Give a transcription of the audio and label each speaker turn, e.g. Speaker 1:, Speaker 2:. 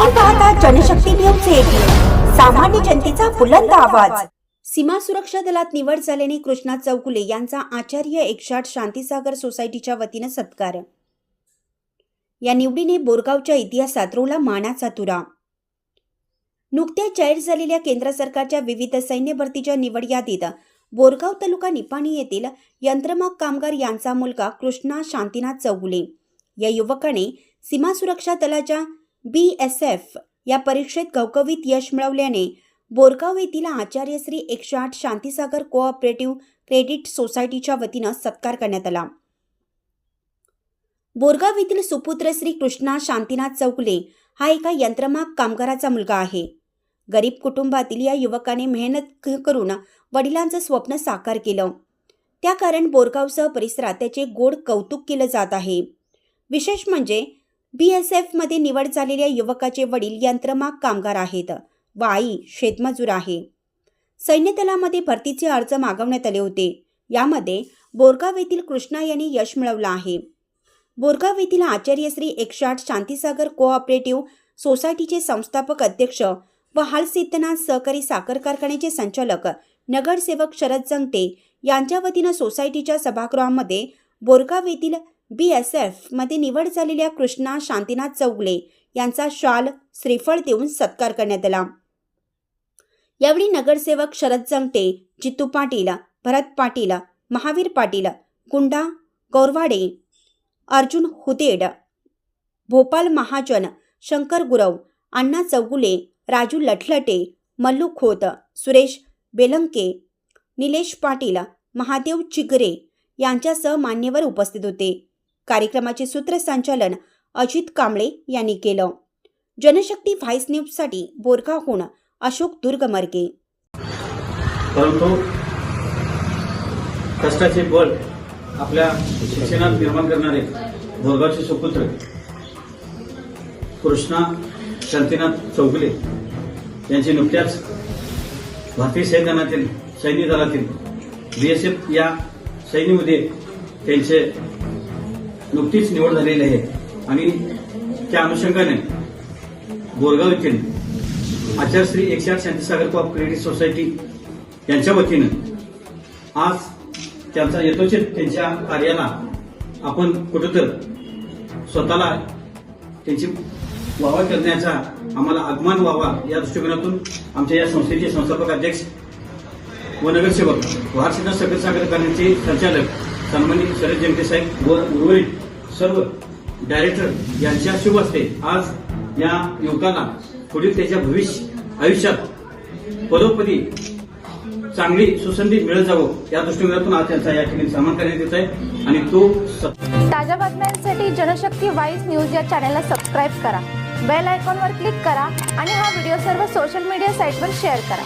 Speaker 1: आपण पाहता Janshakti news eighteen सामान्य जनतेचा बुलंद आवाज. सीमा सुरक्षा दलात निवड झाल्याने कृष्णा चौगुले यांचा आचार्य एकशाट शांतीसागर सोसायटीच्या वतीनं सत्कार. या निवडीने बोरगावच्या इतिहासात रोला मानाचा तुरा. नुकत्याच जाहीर झालेल्या केंद्र सरकारच्या विविध सैन्य भरतीच्या निवड यादीत बोरगाव तालुका निपाणी येथील यंत्रमाग कामगार यांचा मुलगा कृष्णा शांतीनाथ चौगुले. या युवकाने सीमा सुरक्षा दलाच्या बी एस एफ या परीक्षेत घवघवीत यश मिळवल्याने बोरगाव येथील आचार्य श्री एकशे आठ शांतीसागर कोऑपरेटिव्ह क्रेडिट सोसायटीच्या वतीनं सत्कार करण्यात आला. बोरगाव येथील सुपुत्र श्री कृष्णा शांतीनाथ चौगुले हा एका यंत्रमाग कामगाराचा मुलगा आहे. गरीब कुटुंबातील या युवकाने मेहनत करून वडिलांचं स्वप्न साकार केलं. त्या कारण बोरगावसह परिसरात त्याचे गोड कौतुक केलं जात आहे. विशेष म्हणजे बी एस एफमध्ये निवड झालेल्या युवकाचे वडील यंत्रमाग कामगार आहेत. व आई शेतमजूर आहे. सैन्य दलामध्ये भरतीचे अर्ज मागवण्यात आले होते. यामध्ये बोरगाव येथील कृष्णा यांनी यश मिळवलं आहे. बोरगाव येथील आचार्य श्री एकशे आठ शांतीसागर कोऑपरेटिव्ह सोसायटीचे संस्थापक अध्यक्ष व हालसिद्धनाथ सहकारी साखर कारखान्याचे संचालक नगरसेवक शरद जंगटे यांच्या वतीनं सोसायटीच्या सभागृहामध्ये बोरगाव येथील बी एस एफमध्ये निवड झालेल्या कृष्णा शांतीनाथ चौगले यांचा शाल श्रीफळ देऊन सत्कार करण्यात आला. यावेळी नगरसेवक शरद जंगटे जितू पाटील भरत पाटील महावीर पाटील गुंडा गौरवाडे अर्जुन हुदेड भोपाल महाजन शंकर गुरव अण्णा चौगुले राजू लठलटे मल्लू खोत सुरेश बेलंके निलेश पाटील महादेव चिगरे यांच्यासह मान्यवर उपस्थित होते. कार्यक्रमाचे सूत्रसंचालन अजित कांबळे यांनी केलं. जनशक्ती व्हाईस न्यूजसाठी बोरगावहून अशोक दुर्गमर्गे.
Speaker 2: परंतु कष्टाचे बळ आपल्या शिक्षणात निर्माण करणारे बोरगावचे सुपुत्र कृष्णा शांतीनाथ चौगुले यांची नुकत्याच भारतीय सैन्यातील सैन्य दलातील बीएसएफ या सैन्यमध्ये त्यांचे नुकतीच निवड झालेली आहे. आणि त्या अनुषंगाने बोरगाव येथील आचार्यश्री एकशे आठ शांतीसागर कॉप क्रेडिट सोसायटी यांच्या वतीनं आज त्यांचा यथोचित त्यांच्या कार्याला आपण कुठंतर स्वतःला त्यांची वावा करण्याचा आम्हाला आगमान व्हावा या दृष्टिकोनातून आमच्या या संस्थेचे संस्थापक अध्यक्ष व नगरसेवक भारतीय सकल करण्याचे संचालक सन्मानित शरद जंगटे साहेब व उर्वरित सर्व डायरेक्टर यांच्या शुभ असते आज या युवकाला पुढील त्याच्या भविष्य आयुष्यात पदोपदी चांगली सुसंधी मिळत जावं या दृष्टिकोनातून आज त्यांचा या ठिकाणी सन्मान करण्यात येत आहे. आणि तो
Speaker 3: ताज्या बातम्यांसाठी जनशक्ती वाईज न्यूज या चॅनलला सबस्क्राईब करा. बेल आयकॉनवर क्लिक करा आणि हा व्हिडिओ सर्व सोशल मीडिया साईटवर शेअर करा.